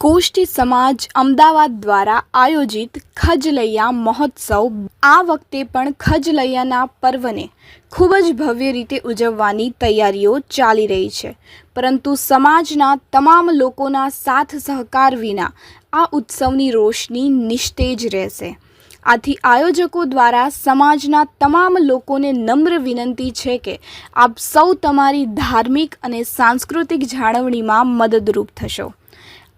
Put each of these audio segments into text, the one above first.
કોષ્ટી સમાજ અમદાવાદ દ્વારા આયોજિત ખજલૈયા મહોત્સવ આ વખતે પણ ખજલૈયાના પર્વને ખૂબ જ ભવ્ય રીતે ઉજવવાની તૈયારીઓ ચાલી રહી છે. પરંતુ સમાજના તમામ લોકોના સાથ સહકાર વિના આ ઉત્સવની રોશની નિસ્તેજ રહેશે. આથી આયોજકો દ્વારા સમાજના તમામ લોકોને નમ્ર વિનંતી છે કે આપ સૌ તમારી ધાર્મિક અને સાંસ્કૃતિક જાળવણીમાં મદદરૂપ થશો.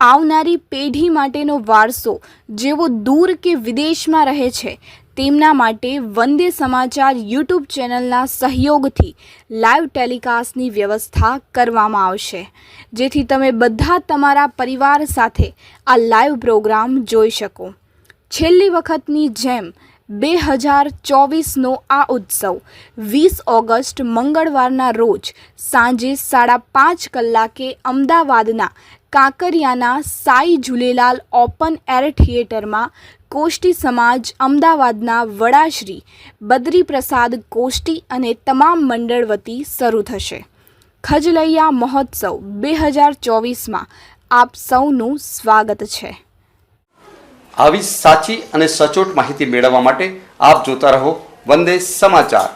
આવનારી પેઢી માટેનો વારસો જેઓ દૂર કે વિદેશમાં રહે છે, તેમના માટે વંદે સમાચાર યુટ્યુબ ચેનલના સહયોગથી લાઈવ ટેલિકાસ્ટની વ્યવસ્થા કરવામાં આવશે. જેથી તમે બધા તમારા પરિવાર સાથે આ લાઈવ પ્રોગ્રામ જોઈ શકો. છેલ્લી વખતની જેમ બે હજાર ચોવીસનો આ ઉત્સવ વીસ ઓગસ્ટ મંગળવારના રોજ સાંજે સાડા પાંચ કલાકે અમદાવાદના કાંકરિયાના સાઈ ઝૂલેલાલ ઓપન એર થિયેટરમાં કોષ્ટી સમાજ અમદાવાદના વડાશ્રી બદ્રીપ્રસાદ કોષ્ટી અને તમામ મંડળ વતી શરૂ થશે. ખજલૈયા મહોત્સવ બે હજાર ચોવીસમાં આપ સૌનું સ્વાગત છે. આવી સાચી અને સચોટ માહિતી મેળવવા માટે આપ જોતા રહો વંદે સમાચાર.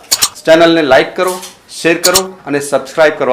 ચેનલને લાઈક કરો શેર કરો અને સબસ્ક્રાઇબ કરો.